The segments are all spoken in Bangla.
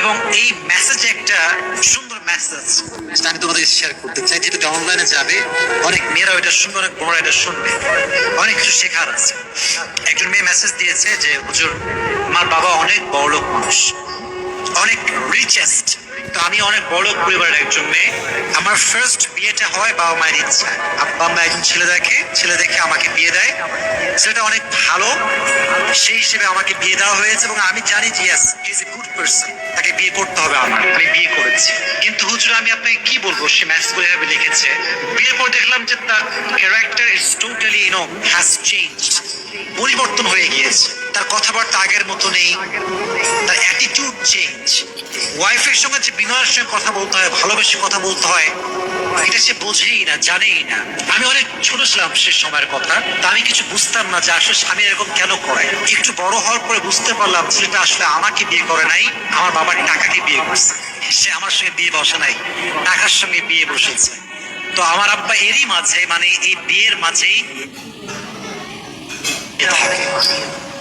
এবং এই মেসেজে একটা সুন্দর মেসেজ আমি তোমাদের শেয়ার করতে চাই যেটা অনলাইনে যাবে, অনেক মেয়েরা এটা শুনবে, অনেক বড়রা এটা শুনবে, অনেক কিছু শেখার আছে। একজন মেয়ে মেসেজ দিয়েছে যে, হুজুর, আমার বাবা অনেক বড়লোক মানুষ, অনেক রিচেস্ট আমি অনেক বড় পরিবারের একজন মেয়ে। আমার ফার্স্ট বিয়েটা হয় বাবা মায়ের ইচ্ছা। আব্বা আম্মা একজন ছেলে দেখে ছেলে দেখে আমাকে বিয়ে দেয়। ছেলেটা অনেক ভালো, সেই হিসেবে আমাকে বিয়ে দেওয়া হয়েছে এবং আমি জানি যে yes is a good person তাকে বিয়ে করতে হবে আমার, আমি বিয়ে করেছি। কিন্তু হুজুর, আমি আপনাকে কি বলব? সে ম্যাথস বই এভাবে লিখেছে, বিয়ের পর দেখলাম যে তার character is totally you know has changed পরিবর্তন হয়ে গিয়েছে। তার কথাবার্তা আগের মতো নেই। তার অ্যাটিটিউড চেঞ্জ ওয়াইফের সঙ্গে যে বিনয়ের সঙ্গে কথা বলতে হয়, ভালোবেসে কথা বলতে হয়, এটা সে বোঝেই না, জানেই না। আমি অনেক ছোট ছিলাম সে সময়ের কথা, তা আমি কিছু বুঝতাম না যে আসলে স্বামী এরকম কেন করে। একটু বড় হওয়ার পরে বুঝতে পারলাম ছেলেটা আসলে আমাকে বিয়ে করে নাই, আমার বাবার টাকাকে বিয়ে করছে। সে আমার সঙ্গে বিয়ে বসে নাই, টাকার সঙ্গে বিয়ে বসেছে। তো আমার আব্বা এরই মাঝে মানে এই বিয়ের মাঝেই।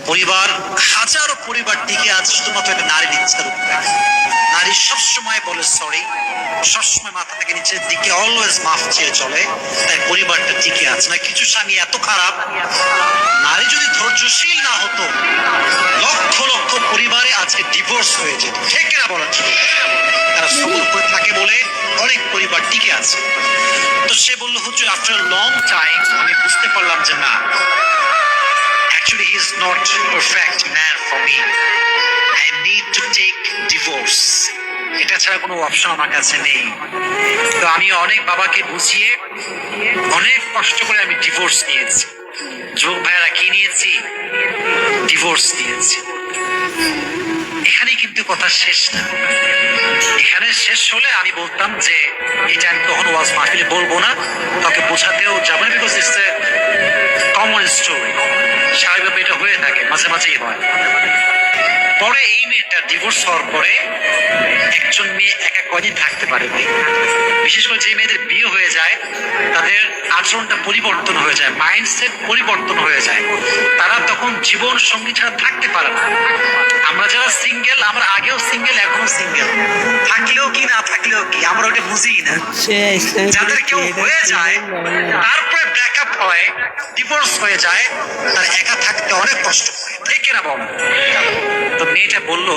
পরিবার, হাজারো পরিবার টিকে আছে শুধুমাত্র একটা নারীর ইচ্ছার উপরে। নারী সবসময় বলে সরি সবসময় মাথা থেকে নিচের দিকে অলওয়েজ মাফ চেয়ে চলে। তাই পরিবারটা টিকে আছে। না, কিছু স্বামী এত খারাপ। নারী যদি ধৈর্যশীল না হতো, লক্ষ লক্ষ পরিবারে আজকে ডিভোর্স হয়ে যেত। ঠিক না ঠিক তারা সবল করে থাকে বলে অনেক পরিবার টিকে আছে। তো সে বলল হচ্ছে আফটার লং টাইম আমি বুঝতে পারলাম যে না not perfect man for me. I need to take divorce. এটা ছাড়া কোনো অপশন আমার কাছে নেই। তো আমি অনেক বাবাকে বুঝিয়ে অনেক কষ্ট করে আমি ডিভোর্স নিয়েছি। যুবক ভাইয়ারা, কি নিয়েছি? ডিভোর্স নিয়েছি। এখানেই কিন্তু কথা শেষ না। এখানে শেষ হলে আমি বলতাম যে, এটা আমি কখনো ওয়াজ মাহফিলে বলব না। তাকে বোঝাতেও যাব না বিকজ ইটস কমন স্টোরি স্বাভাবিকভাবে এটা হয়ে থাকে মাঝে মাঝেই হয়। পরে এই মেয়েটা ডিভোর্স হওয়ার পরে একজন মেয়ে একা কয়দিন থাকতে পারে বিশেষ করে যে মেয়েদের বিয়ে হয়ে যায় তাদের আচরণটা পরিবর্তন হয়ে যায় মাইন্ডসেট পরিবর্তন হয়ে যায়। তারা তখন জীবন সঙ্গী ছাড়া থাকতে পারে না। আমরা যারা সিঙ্গেল আমরা আগেও সিঙ্গেল এখনও সিঙ্গেল থাকলেও কি না থাকলেও কি আমরা ওটা বুঝি না। যাদের কেউ হয়ে যায় তারপরে ব্রেকআপ হয় ডিভোর্স হয়ে যায়, তার একা থাকতে অনেক কষ্ট হয়। ঠিক কিনা বল তো মেয়েটা বলল